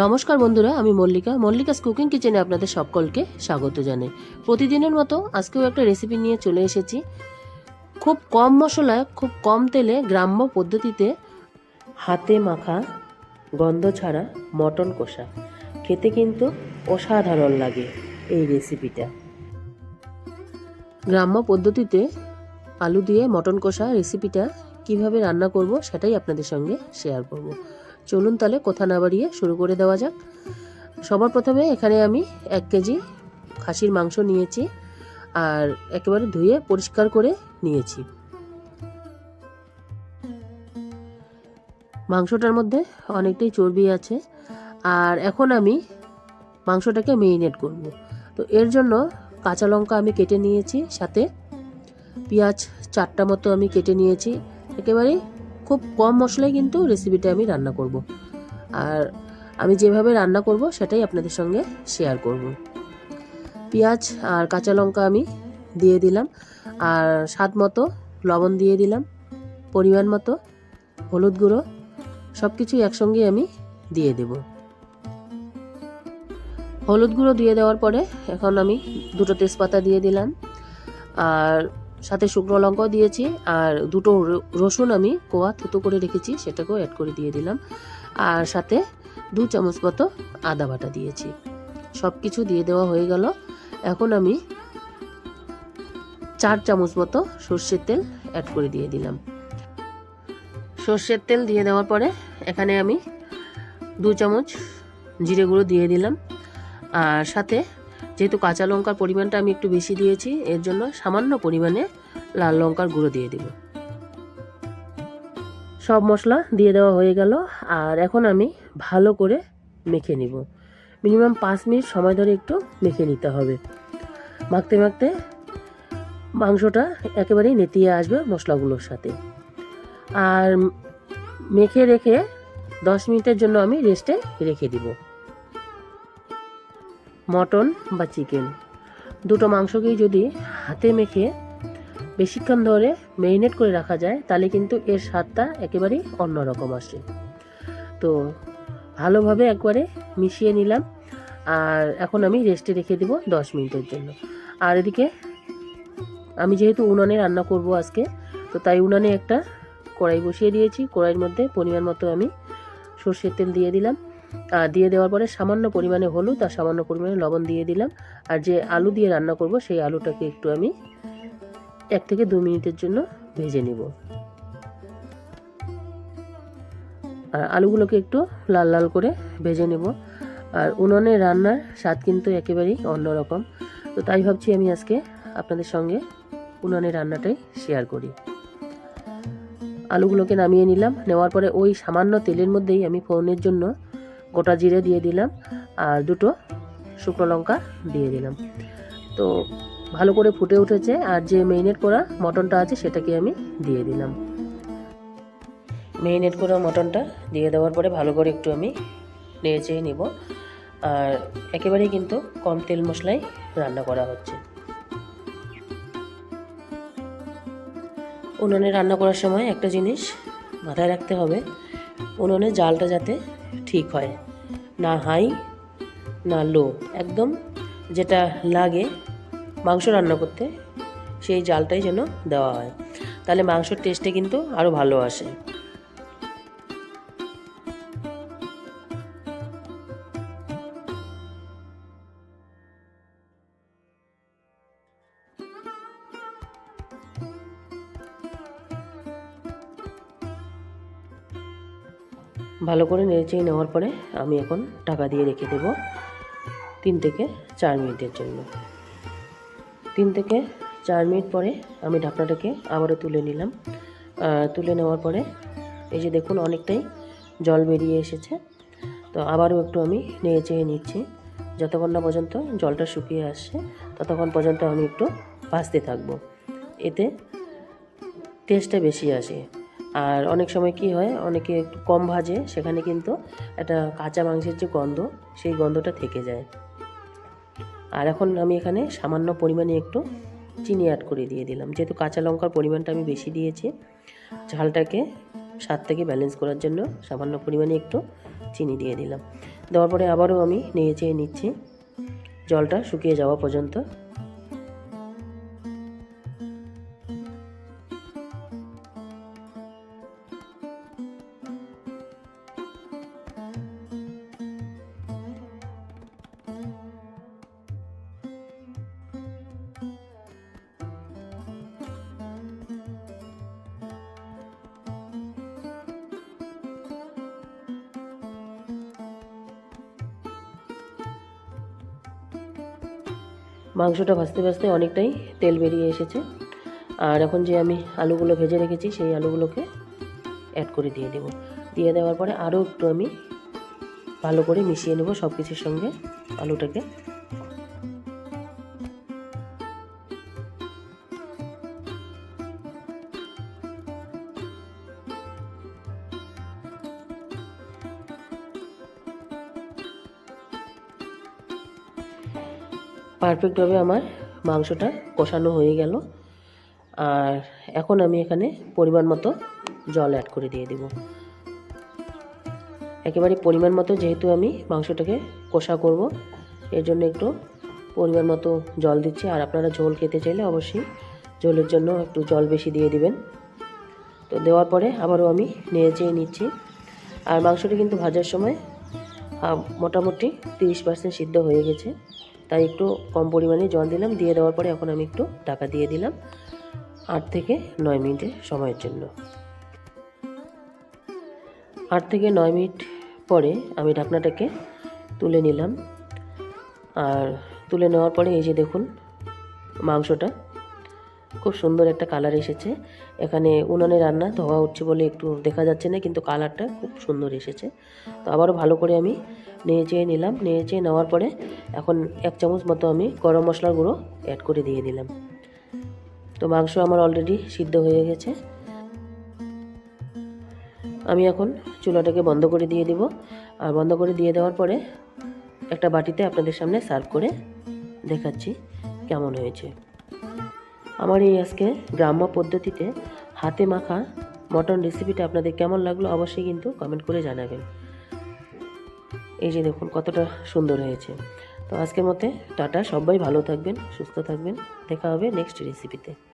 নমস্কার বন্ধুরা, আমি মল্লিকা। মল্লিকাস কুকিং কিচেনে আপনাদের সকলকে স্বাগত জানাই। প্রতিদিনের মতো আজকেও একটা রেসিপি নিয়ে চলে এসেছি। খুব কম মশলায়, খুব কম তেলে গ্রাম্য পদ্ধতিতে হাতে মাখা গন্ধ ছাড়া মটন কষা। খেতে কিন্তু অসাধারণ লাগে এই রেসিপিটা গ্রাম্য পদ্ধতিতে আলু দিয়ে মটন কষা রেসিপিটা কীভাবে রান্না করব সেটাই আপনাদের সঙ্গে শেয়ার করব। চলুন তাহলে, কথা না বাড়িয়ে শুরু করে দেওয়া যাক। সবার প্রথমে এখানে আমি এক কেজি খাসির মাংস নিয়েছি আর একেবারে ধুয়ে পরিষ্কার করে নিয়েছি। মাংসটার মধ্যে অনেকটাই চর্বি আছে আর এখন আমি মাংসটাকে মেরিনেট করব। তো এর জন্য কাঁচা লঙ্কা আমি কেটে নিয়েছি, সাথে পেঁয়াজ চারটা মতো আমি কেটে নিয়েছি, একেবারেই খুব কম মশলায় কিন্তু রেসিপিটা আমি রান্না করব। আর আমি যেভাবে রান্না করব, সেটাই আপনাদের সঙ্গে শেয়ার করব। পেঁয়াজ আর কাঁচা লঙ্কা আমি দিয়ে দিলাম, আর স্বাদ মতো লবণ দিয়ে দিলাম, পরিমাণ মতো হলুদ গুঁড়ো সব কিছুই একসঙ্গে আমি দিয়ে দেব। হলুদ গুঁড়ো দিয়ে দেওয়ার পরে এখন আমি দুটো তেজপাতা দিয়ে দিলাম, আর সাথে শুকনো লঙ্কাও দিয়েছি আর দুটো রসুন আমি কোয়া থুতো করে রেখেছি, সেটাকেও অ্যাড করে দিয়ে দিলাম। আর সাথে দু চামচ মতো আদা বাটা দিয়েছি। সব কিছু দিয়ে দেওয়া হয়ে গেল। এখন আমি চার চামচ মতো সর্ষের তেল অ্যাড করে দিয়ে দিলাম। সর্ষের তেল দিয়ে দেওয়ার পরে এখানে আমি দু চামচ জিরে গুঁড়ো দিয়ে দিলাম। আর সাথে যেহেতু কাঁচা লঙ্কার পরিমাণটা আমি একটু বেশি দিয়েছি, এর জন্য সামান্য পরিমাণে লাল লঙ্কার গুঁড়ো দিয়ে দিব। সব মশলা দিয়ে দেওয়া হয়ে গেল, আর এখন আমি ভালো করে মেখে নিব। মিনিমাম পাঁচ মিনিট সময় ধরে একটু মেখে নিতে হবে। মাখতে মাখতে মাংসটা একেবারেই নেতিয়ে আসবে মশলাগুলোর সাথে। আর মেখে রেখে দশ মিনিটের জন্য আমি রেস্টে রেখে দিব। মটন বা চিকেন। দুটো মাংসকেই যদি হাতে মেখে বেশিক্ষণ ধরে মেরিনেট করে রাখা যায়, তাহলে কিন্তু এর স্বাদটা একেবারেই অন্যরকম আসে। তো ভালোভাবে একবারে মিশিয়ে নিলাম, আর এখন আমি রেস্টে রেখে দেবো দশ মিনিটের জন্য। আর এদিকে আমি যেহেতু উনানে রান্না করব আজকে, তো তাই উনানে একটা কড়াই বসিয়ে দিয়েছি। কড়াইয়ের মধ্যে পরিমাণ মতো আমি সর্ষের তেল দিয়ে দিলাম। দিয়ে দেওয়ার পরে সামান্য পরিমাণে হলুদ আর সামান্য পরিমাণে লবণ দিয়ে দিলাম। আর যে আলু দিয়ে রান্না করব, সেই আলুটাকে একটু আমি এক থেকে দু মিনিটের জন্য ভেজে নিব। আর আলুগুলোকে একটু লাল লাল করে ভেজে নেব। আর উনুনে রান্নার স্বাদ কিন্তু একেবারেই অন্যরকম তো তাই ভাবছি আমি আজকে আপনাদের সঙ্গে উনুনে রান্নাটাই শেয়ার করি। আলুগুলোকে নামিয়ে নিলাম। নেওয়ার পরে ওই সামান্য তেলের মধ্যেই আমি ফোড়নের জন্য গোটা জিরে দিয়ে দিলাম আর দুটো শুকনো লঙ্কা দিয়ে দিলাম। তো ভালো করে ফুটে উঠেছে আর যে মেরিনেট করা মটনটা আছে সেটাকে আমি দিয়ে দিলাম। মেরিনেট করা মটনটা দিয়ে দেওয়ার পরে ভালো করে একটু আমি নেড়ে চেয়ে নেব। আর একেবারেই কিন্তু কম তেল মশলাই রান্না করা হচ্ছে। উনুনে রান্না করার সময় একটা জিনিস মাথায় রাখতে হবে। উনুনে জালটা যাতে ঠিক হয়। না হাই, না লো একদম যেটা লাগে মাংস রান্না করতে, সেই জালটাই যেন দেওয়া হয়। তাহলে মাংসর টেস্টে কিন্তু আরও ভালো আসে। ভালো করে নেড়েচেড়ে নেওয়ার পরে আমি এখন টাকা দিয়ে রেখে দেবো তিন থেকে চার মিনিটের জন্য। তিন থেকে চার মিনিট পরে আমি ঢাকনাটাকে আবারও তুলে নিলাম। তুলে নেওয়ার পরে এই যে দেখুন অনেকটাই জল বেরিয়ে এসেছে। তো আবারও একটু আমি নেড়ে চেড়ে নিচ্ছি। যতক্ষণ না পর্যন্ত জলটা শুকিয়ে আসছে, ততক্ষণ পর্যন্ত আমি একটু ভাজতে থাকব। এতে টেস্টটা বেশি আসে। আর অনেক সময় কি হয়, অনেকে একটু কম ভাজে, সেখানে কিন্তু একটা কাঁচা মাংসের যে গন্ধ, সেই গন্ধটা থেকে যায়। আর এখন আমি এখানে সামান্য পরিমাণে একটু চিনি অ্যাড করে দিয়ে দিলাম। যেহেতু কাঁচা লঙ্কার পরিমাণটা আমি বেশি দিয়েছি, ঝালটাকে স্বাদ থেকে ব্যালেন্স করার জন্য সামান্য পরিমাণে একটু চিনি দিয়ে দিলাম। দেওয়ার পরে আবারও আমি নেড়ে চেয়ে নিচ্ছি। জলটা শুকিয়ে যাওয়া পর্যন্ত মাংসটা ভাজতে ভাজতে অনেকটাই তেল বেরিয়ে এসেছে। আর এখন যে আমি আলুগুলো ভেজে রেখেছি, সেই আলুগুলোকে অ্যাড করে দিয়ে দেব। দিয়ে দেওয়ার পরে আরও একটু আমি ভালো করে মিশিয়ে নেব সব কিছুর সঙ্গে আলুটাকে। পারফেক্টভাবে আমার মাংসটা কষানো হয়ে গেল। আর এখন আমি এখানে পরিমাণ মতো জল অ্যাড করে দিয়ে দেব। একেবারে পরিমাণ মতো যেহেতু আমি মাংসটাকে কষা করব, এর জন্য একটু পরিমাণ মতো জল দিচ্ছি। আর আপনারা ঝোল খেতে চাইলে অবশ্যই ঝোলের জন্য একটু জল বেশি দিয়ে দিবেন। তো দেওয়ার পরে আবারও আমি নেড়ে চেয়ে নিচ্ছি। আর মাংসটা কিন্তু ভাজার সময় মোটামুটি তিরিশ পার্সেন্ট সিদ্ধ হয়ে গেছে। তাই একটু কম পরিমাণে জল দিলাম। দিয়ে দেওয়ার পরে এখন আমি একটু ঢাকা দিয়ে দিলাম আট থেকে নয় মিনিটের সময়ের জন্য। আট থেকে নয় মিনিট পরে আমি ঢাকনাটাকে তুলে নিলাম। আর তুলে নেওয়ার পরে এই যে দেখুন মাংসটা খুব সুন্দর একটা কালার এসেছে। এখানে উনানে রান্না ধোয়া উঠছে বলে একটু দেখা যাচ্ছে না, কিন্তু কালারটা খুব সুন্দর এসেছে। তো আবারও ভালো করে আমি নেড়ে চেয়ে নিলাম। নেড়ে চেয়ে নেওয়ার পরে এখন এক চামচ মতো আমি গরম মশলার গুঁড়ো অ্যাড করে দিয়ে দিলাম। তো মাংস আমার অলরেডি সিদ্ধ হয়ে গেছে। আমি এখন চুলাটাকে বন্ধ করে দিয়ে দিব। আর বন্ধ করে দিয়ে দেওয়ার পরে একটা বাটিতে আপনাদের সামনে সার্ভ করে দেখাচ্ছি কেমন হয়েছে। আমার এই আজকে গ্রাম্য পদ্ধতিতে হাতে মাখা মটন রেসিপিটা আপনাদের কেমন লাগল অবশ্যই কিন্তু কমেন্ট করে জানাবেন। এই যে দেখুন কতটা সুন্দর হয়েছে। তো আজকের মতে টাটা, সবাই ভালো থাকবেন, সুস্থ থাকবেন। দেখা হবে নেক্সট রেসিপিতে